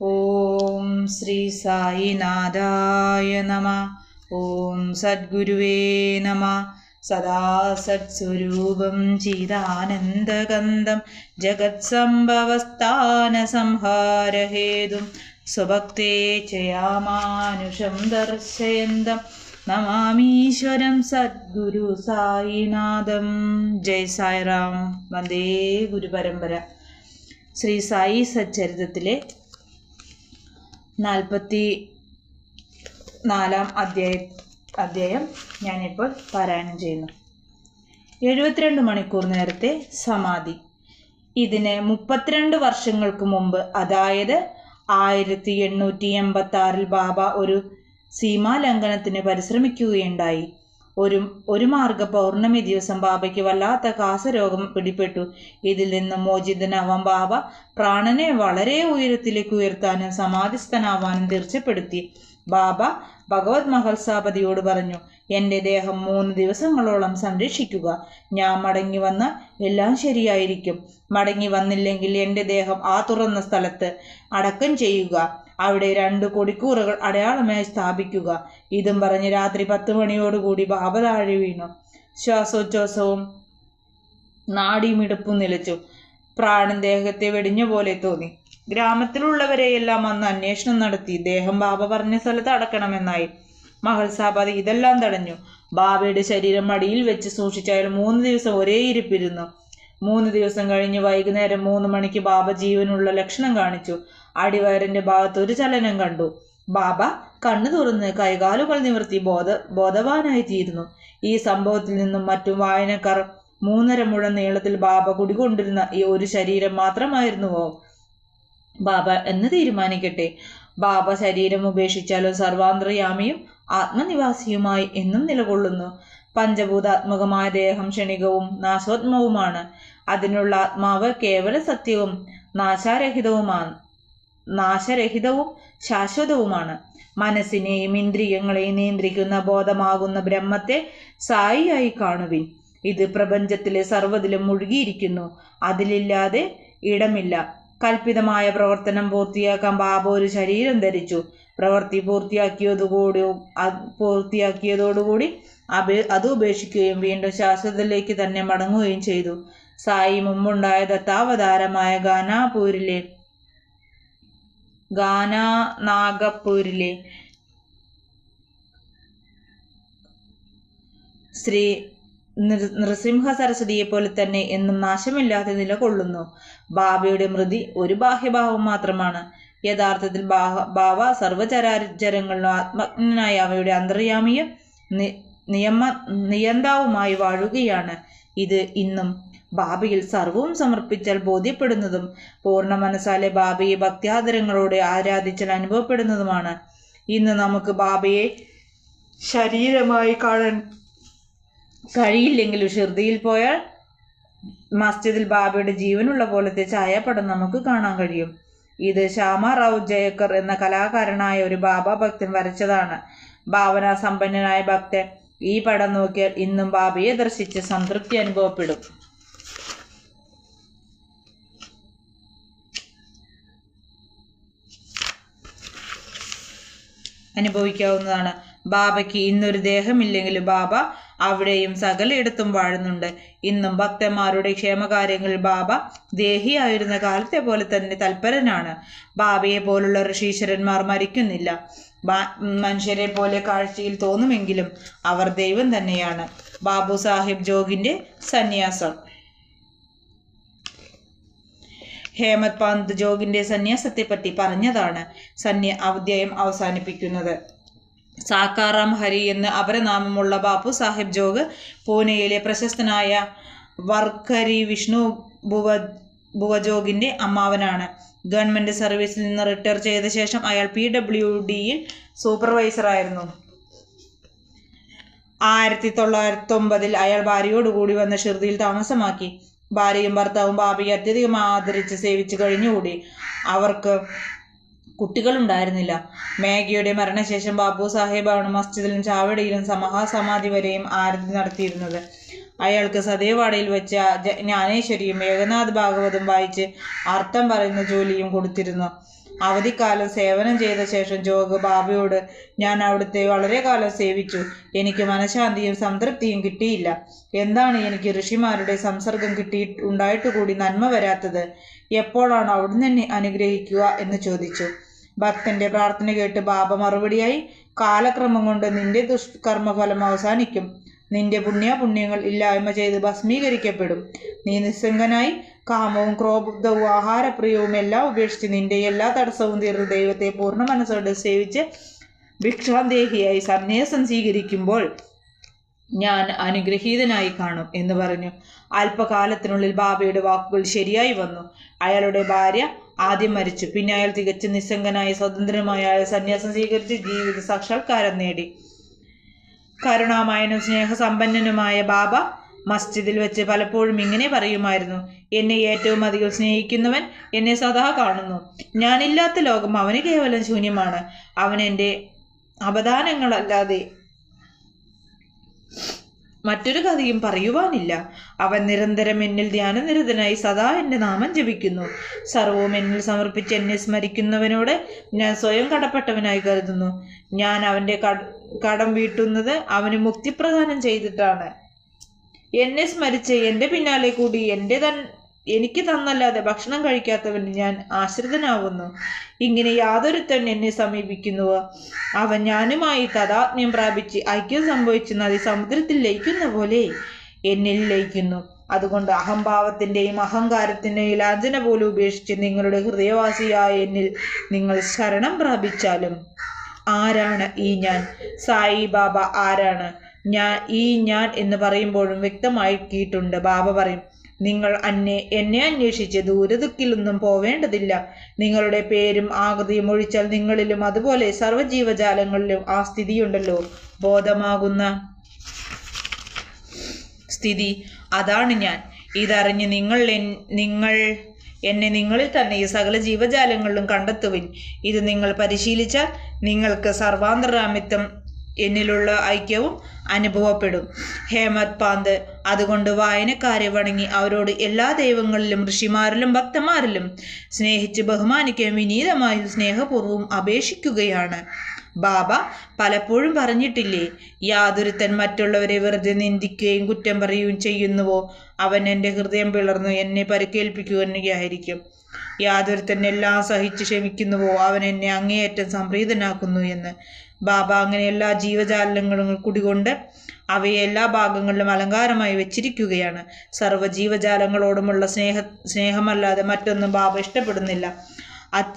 ഓം ശ്രീ സായിനാഥായ നമ. ഓം സദ്ഗുരുവേ നമ. സദാ സത്സ്വരൂപം ചിദാനന്ദകന്ദം ജഗത്സംഭവസ്ഥാനസംഹാരഹേതും സ്വഭക്തേ ചയാമാനുഷം ദർശയന്തം. നമാമീശ്വരം സദ്ഗുരു സായിനാഥം. ജയ് സായിറാം. വന്ദേ ഗുരുപരമ്പര. ശ്രീ സായി സച്ചരിതത്തിലെ നാൽപ്പത്തി നാലാം അധ്യായ അധ്യായം ഞാനിപ്പോൾ പാരായണം ചെയ്യുന്നു. എഴുപത്തിരണ്ട് മണിക്കൂർ നേരത്തെ സമാധി. ഇതിന് മുപ്പത്തിരണ്ട് വർഷങ്ങൾക്ക് മുമ്പ് അതായത് ആയിരത്തി എണ്ണൂറ്റി എൺപത്തി ആറിൽ ബാബ ഒരു സീമാലംഘനത്തിന് പരിശ്രമിക്കുകയുണ്ടായി. ഒരു ഒരു മാർഗ പൗർണമി ദിവസം ബാബയ്ക്ക് വല്ലാത്ത കാസരോഗം പിടിപെട്ടു ഇതിൽ നിന്ന് മോചിതനാവാൻ ബാബ പ്രാണനെ വളരെ ഉയരത്തിലേക്ക് ഉയർത്താനും സമാധിസ്ഥനാവാനും തീർച്ചപ്പെടുത്തി ബാബ ഭഗവത് മഹത്സാപതിയോട് പറഞ്ഞു എന്റെ ദേഹം മൂന്ന് ദിവസങ്ങളോളം സംരക്ഷിക്കുക. ഞാൻ മടങ്ങി വന്ന എല്ലാം ശരിയായിരിക്കും. മടങ്ങി വന്നില്ലെങ്കിൽ എന്റെ ദേഹം ആ തുറന്ന സ്ഥലത്ത് അടക്കം ചെയ്യുക. അവിടെ രണ്ട് കൊടിക്കൂറകൾ അടയാളമായി സ്ഥാപിക്കുക. ഇതും പറഞ്ഞ് രാത്രി പത്ത് മണിയോടുകൂടി ബാബ താഴെ വീണു. ശ്വാസോച്ഛ്വാസവും നാടിമിടുപ്പും നിലച്ചു. പ്രാണൻ ദേഹത്തെ വെടിഞ്ഞ പോലെ തോന്നി. ഗ്രാമത്തിലുള്ളവരെയെല്ലാം അന്ന് അന്വേഷണം നടത്തി. ദേഹം ബാബ പറഞ്ഞ സ്ഥലത്ത് അടക്കണമെന്നായി. മഹൽ സാബാദ് ഇതെല്ലാം തടഞ്ഞു. ബാബയുടെ ശരീരം മടിയിൽ വെച്ച് സൂക്ഷിച്ച് അയാൾ മൂന്ന് ദിവസം ഒരേ ഇരിപ്പിരുന്നു. മൂന്ന് ദിവസം കഴിഞ്ഞ് വൈകുന്നേരം മൂന്ന് മണിക്ക് ബാബ ജീവനുള്ള ലക്ഷണം കാണിച്ചു. അടിവയറിന്റെ ഭാഗത്ത് ഒരു ചലനം കണ്ടു. ബാബ കണ്ണു തുറന്ന് കൈകാലുകൾ നിവർത്തി ബോധ ബോധവാനായി തീരുന്നു. ഈ സംഭവത്തിൽ നിന്നും മറ്റു വായനക്കാർ മൂന്നര മുഴം നീളത്തിൽ ബാബ കുടികൊണ്ടിരുന്ന ഈ ഒരു ശരീരം മാത്രമായിരുന്നുവോ? ബാബ എന്ന് തീരുമാനിക്കട്ടെ. ബാബ ശരീരം ഉപേക്ഷിച്ചാലും സർവാന്തർയാമിയും ആത്മനിവാസിയുമായി എന്നും നിലകൊള്ളുന്നു. പഞ്ചഭൂതാത്മകമായ ദേഹം ക്ഷണികവും നാശോത്മവുമാണ് അതിനുള്ള ആത്മാവ് കേവല സത്യവും നാശാരഹിതവുമാണ്. നാശരഹിതവും ശാശ്വതവുമാണ്. മനസ്സിനെയും ഇന്ദ്രിയങ്ങളെയും നിയന്ത്രിക്കുന്ന ബോധമാകുന്ന ബ്രഹ്മത്തെ സായിയായി കാണുവിൻ. ഇത് പ്രപഞ്ചത്തിലെ സർവതിലും മുഴുകിയിരിക്കുന്നു. അതിലില്ലാതെ ഇടമില്ല. കൽപ്പിതമായ പ്രവർത്തനം പൂർത്തിയാക്കാൻ ബാബ ഒരു ശരീരം ധരിച്ചു. പ്രവൃത്തി പൂർത്തിയാക്കിയതുകൂടി പൂർത്തിയാക്കിയതോടുകൂടി അപേ അത് ഉപേക്ഷിക്കുകയും വീണ്ടും ശാശ്വതത്തിലേക്ക് തന്നെ മടങ്ങുകയും ചെയ്തു. സായി മുമ്പുണ്ടായ ദത്താവതാരമായ ഗാനാപൂരിലെ ഗാനാ നാഗപ്പൂരിലെ ശ്രീ നൃസിംഹ സരസ്വതിയെ പോലെ തന്നെ എന്നും നാശമില്ലാതെ നിലകൊള്ളുന്നു. ബാബയുടെ മൃതി ഒരു ബാഹ്യഭാവം മാത്രമാണ്. യഥാർത്ഥത്തിൽ ബാവ സർവചരാചരങ്ങളിലും ആത്മജ്ഞനായ അവയുടെ അന്തർയാമിയും നിയമ നിയന്താവുമായി വാഴുകയാണ്. ഇത് ഇന്നും ബാബയിൽ സർവവും സമർപ്പിച്ചാൽ ബോധ്യപ്പെടുന്നതും പൂർണ മനസ്സാലെ ബാബയെ ഭക്ത്യാദരങ്ങളോടെ ആരാധിച്ചാൽ അനുഭവപ്പെടുന്നതുമാണ്. ഇന്ന് നമുക്ക് ബാബയെ ശരീരമായി കാണാൻ കഴിയില്ലെങ്കിലും ഷിർദിയിൽ പോയാൽ മസ്ജിദിൽ ബാബയുടെ ജീവനുള്ള പോലത്തെ ഛായാപടം നമുക്ക് കാണാൻ കഴിയും. ഇത് ശ്യാമ റാവു ജയക്കർ എന്ന കലാകാരനായ ഒരു ബാബ ഭക്തൻ വരച്ചതാണ്. ഭാവനാ സമ്പന്നനായ ഭക്തൻ ഈ പടം നോക്കിയാൽ ഇന്നും ബാബയെ ദർശിച്ച് സംതൃപ്തി അനുഭവപ്പെടും. അനുഭവിക്കാവുന്നതാണ്. ബാബയ്ക്ക് ഇന്നൊരു ദേഹമില്ലെങ്കിലും ബാബ അവിടെയും സകലയിടത്തും വാഴുന്നുണ്ട്. ഇന്നും ഭക്തന്മാരുടെ ക്ഷേമകാര്യങ്ങളിൽ ബാബ ദേഹിയായിരുന്ന കാലത്തെ പോലെ തന്നെ തൽപരനാണ്. ബാബയെ പോലുള്ള ഋഷീശ്വരന്മാർ മരിക്കുന്നില്ല. മനുഷ്യരെ പോലെ കാഴ്ചയിൽ തോന്നുമെങ്കിലും അവർ ദൈവം തന്നെയാണ്. ബാബു സാഹിബ് ജോഗിന്റെ സന്യാസം. ഹേമത് പന്ത് ജോഗിന്റെ സന്യാസത്തെപ്പറ്റി പറഞ്ഞതാണ് സന്യ അധ്യായം അവസാനിപ്പിക്കുന്നത്. സാക്കാറാം ഹരി എന്ന് അപരനാമമുള്ള ബാപ്പു സാഹിബ് ജോഗ് പൂനെയിലെ പ്രശസ്തനായ വർക്കരി വിഷ്ണു ഭുവ ഭുവജോഗിന്റെ അമ്മാവനാണ്. ഗവൺമെന്റ് സർവീസിൽ നിന്ന് റിട്ടയർ ചെയ്ത ശേഷം അയാൾ പി ഡബ്ല്യു ഡിയിൽ സൂപ്പർവൈസറായിരുന്നു ആയിരത്തി തൊള്ളായിരത്തി ഒമ്പതിൽ അയാൾ ഭാര്യയോടുകൂടി വന്ന ഷിർദിയിൽ താമസമാക്കി. ഭാര്യയും ഭർത്താവും ബാബയെ അത്യധികം ആദരിച്ച് സേവിച്ചു കഴിഞ്ഞുകൂടി. അവർക്ക് കുട്ടികളുണ്ടായിരുന്നില്ല. മേഘയുടെ മരണശേഷം ബാബു സാഹേബാണ് മസ്ജിദിലും ചാവടിയിലും സമഹാസമാധി വരെയും ആരതി നടത്തിയിരുന്നത്. അയാൾക്ക് സതേവാടയിൽ വെച്ച ജ്ഞാനേശ്വരിയും ഏകനാഥ് ഭാഗവതും വായിച്ച് അർത്ഥം പറയുന്ന ജോലിയും കൊടുത്തിരുന്നു. അവധിക്കാലം സേവനം ചെയ്ത ശേഷം ജോഗ് ബാബയോട് ഞാൻ അവിടുത്തെ വളരെ കാലം സേവിച്ചു. എനിക്ക് മനഃശാന്തിയും സംതൃപ്തിയും കിട്ടിയില്ല. എന്താണ് എനിക്ക് ഋഷിമാരുടെ സംസർഗം കിട്ടി ഉണ്ടായിട്ട് കൂടി നന്മ വരാത്തത്? എപ്പോഴാണ് അവിടുന്ന് എന്നെ അനുഗ്രഹിക്കുക എന്ന് ചോദിച്ചു. ഭക്തന്റെ പ്രാർത്ഥന കേട്ട് ബാബ മറുപടിയായി കാലക്രമം കൊണ്ട് നിന്റെ ദുഷ്കർമ്മഫലം അവസാനിക്കും. നിന്റെ പുണ്യപുണ്യങ്ങൾ ഇല്ലായ്മ ചെയ്ത് ഭസ്മീകരിക്കപ്പെടും. നീ നിസ്സംഗനായി കാമവും ക്രോബുദ്ധവും ആഹാരപ്രിയവും എല്ലാം ഉപേക്ഷിച്ച് നിന്റെ എല്ലാ തടസ്സവും തീർന്ന് ദൈവത്തെ പൂർണ മനസ്സോടെ സേവിച്ച് ഭിക്ഷാന്തേഹിയായി സന്യാസം സ്വീകരിക്കുമ്പോൾ ഞാൻ അനുഗ്രഹീതനായി കാണും എന്ന് പറഞ്ഞു. അല്പകാലത്തിനുള്ളിൽ ബാബയുടെ വാക്കുകൾ ശരിയായി വന്നു. അയാളുടെ ഭാര്യ ആദ്യം മരിച്ചു. പിന്നെ അയാൾ തികച്ചും നിസ്സംഗനായി സ്വതന്ത്രമായ അയാൾ സന്യാസം സ്വീകരിച്ച് ജീവിത സാക്ഷാത്കാരം നേടി. കരുണാമയനും സ്നേഹസമ്പന്നനുമായ ബാബ മസ്ജിദിൽ വെച്ച് പലപ്പോഴും ഇങ്ങനെ പറയുമായിരുന്നു. എന്നെ ഏറ്റവും അധികം സ്നേഹിക്കുന്നവൻ എന്നെ സദാ കാണുന്നു. ഞാനില്ലാത്ത ലോകം അവന് കേവലം ശൂന്യമാണ്. അവൻ എന്റെ അവദാനങ്ങളല്ലാതെ മറ്റൊരു കഥയും പറയുവാനില്ല. അവൻ നിരന്തരം എന്നിൽ ധ്യാനനിരതനായി സദാ എന്റെ നാമം ജപിക്കുന്നു. സർവവും എന്നിൽ സമർപ്പിച്ച് എന്നെ സ്മരിക്കുന്നവനോട് ഞാൻ സ്വയം കടപ്പെട്ടവനായി കരുതുന്നു. ഞാൻ അവന്റെ കടം വീട്ടുന്നത് അവന് മുക്തിപ്രദാനം ചെയ്തിട്ടാണ്. എന്നെ സ്മരിച്ച് എന്റെ പിന്നാലെ കൂടി എന്റെ തൻ എനിക്ക് തന്നല്ലാതെ ഭക്ഷണം കഴിക്കാത്തവന് ഞാൻ ആശ്രിതനാവുന്നു. ഇങ്ങനെ യാതൊരുത്തൻ എന്നെ സമീപിക്കുന്നുവോ? അവൻ ഞാനുമായി തഥാത്മ്യം പ്രാപിച്ച് ഐക്യം സംഭവിച്ച് നദി സമുദ്രത്തിൽ ലയിക്കുന്ന പോലെ എന്നിൽ ലയിക്കുന്നു. അതുകൊണ്ട് അഹംഭാവത്തിന്റെയും അഹങ്കാരത്തിന്റെയും ലാഞ്ചന പോലും ഉപേക്ഷിച്ച് നിങ്ങളുടെ ഹൃദയവാസിയായ എന്നിൽ നിങ്ങൾ ശരണം പ്രാപിച്ചാലും ആരാണ് ഈ ഞാൻ? സായി ബാബ ആരാണ്? ഞാൻ ഈ ഞാൻ എന്ന് പറയുമ്പോഴും വ്യക്തമാക്കിയിട്ടുണ്ട് ബാബ പറയും നിങ്ങൾ അന്നെ എന്നെ അന്വേഷിച്ച് ദൂരദിക്കിലൊന്നും പോവേണ്ടതില്ല. നിങ്ങളുടെ പേരും ആകൃതിയും ഒഴിച്ചാൽ നിങ്ങളിലും അതുപോലെ സർവജീവജാലങ്ങളിലും ആ സ്ഥിതിയുണ്ടല്ലോ. ബോധമാകുന്ന സ്ഥിതി അതാണ് ഞാൻ. ഇതറിഞ്ഞ് നിങ്ങൾ നിങ്ങൾ എന്നെ നിങ്ങളിൽ തന്നെ ഈ സകല ജീവജാലങ്ങളിലും കണ്ടെത്തുവിൻ. ഇത് നിങ്ങൾ പരിശീലിച്ചാൽ നിങ്ങൾക്ക് സർവാന്തരാമിത്വം എന്നിലുള്ള ഐക്യവും അനുഭവപ്പെടും. ഹേമത് പാന്ത് അതുകൊണ്ട് വായനക്കാരെ വണങ്ങി അവരോട് എല്ലാ ദൈവങ്ങളിലും ഋഷിമാരിലും ഭക്തന്മാരിലും സ്നേഹിച്ച് ബഹുമാനിക്കുകയും വിനീതമായും സ്നേഹപൂർവം അപേക്ഷിക്കുകയാണ്. ബാബ പലപ്പോഴും പറഞ്ഞിട്ടില്ലേ യാതൊരുത്തൻ മറ്റുള്ളവരെ വെറുതെ നിന്ദിക്കുകയും കുറ്റം പറയുകയും ചെയ്യുന്നുവോ? അവൻ എന്റെ ഹൃദയം പിളർന്നു എന്നെ പരിക്കേൽപ്പിക്കുകയായിരിക്കും. യാതൊരുത്തൻ എല്ലാം സഹിച്ച് ക്ഷമിക്കുന്നുവോ? അവൻ എന്നെ അങ്ങേയറ്റം സംപ്രീതനാക്കുന്നു എന്ന്. ബാബ അങ്ങനെ എല്ലാ ജീവജാലങ്ങളും കുടികൊണ്ട് അവയെ എല്ലാ ഭാഗങ്ങളിലും അലങ്കാരമായി വെച്ചിരിക്കുകയാണ്. സർവ ജീവജാലങ്ങളോടുമുള്ള സ്നേഹ സ്നേഹമല്ലാതെ മറ്റൊന്നും ബാബ ഇഷ്ടപ്പെടുന്നില്ല.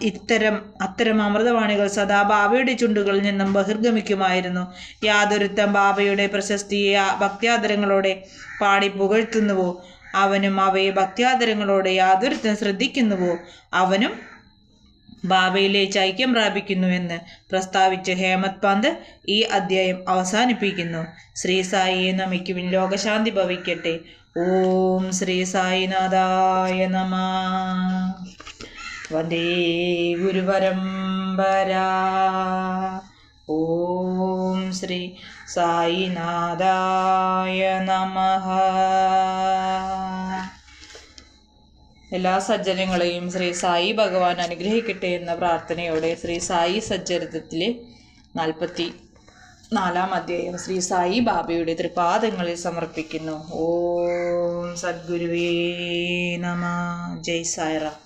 ഇത്തരം അത്തരം അമൃതവാണികൾ സദാ ബാബയുടെ ചുണ്ടുകളിൽ നിന്നും ബഹിർഗമിക്കുമായിരുന്നു. യാതൊരുത്തം ബാബയുടെ പ്രശസ്തിയെ ഭക്ത്യാദരങ്ങളോടെ പാടി പുകഴ്ത്തുന്നുവോ? അവനും അവയെ ഭക്ത്യാദരങ്ങളോടെ യാതൊരുത്തം ശ്രദ്ധിക്കുന്നുവോ? അവനും ബാബയിലെ ഐക്യം പ്രാപിക്കുന്നുവെന്ന് പ്രസ്താവിച്ച് ഹേമത് പന്ത് ഈ അധ്യായം അവസാനിപ്പിക്കുന്നു. ശ്രീ സായിയെ നമിക്കുവിൻ ലോകശാന്തി ഭവിക്കട്ടെ. ഓം ശ്രീ സായിനാഥായ നമ. വന്ദേ ഗുരുപരമ്പര. ഓം ശ്രീ സായിനാഥായ നമ. എല്ലാ സജ്ജനങ്ങളെയും ശ്രീ സായി ഭഗവാൻ അനുഗ്രഹിക്കട്ടെ എന്ന പ്രാർത്ഥനയോടെ ശ്രീ സായി സജ്ജരിതത്തിലെ നാൽപ്പത്തി നാലാം അധ്യായം ശ്രീ സായി ബാബയുടെ തൃപാദങ്ങളിൽ സമർപ്പിക്കുന്നു. ഓം സദ്ഗുരുവേ നമ. ജയ് സായിറാം.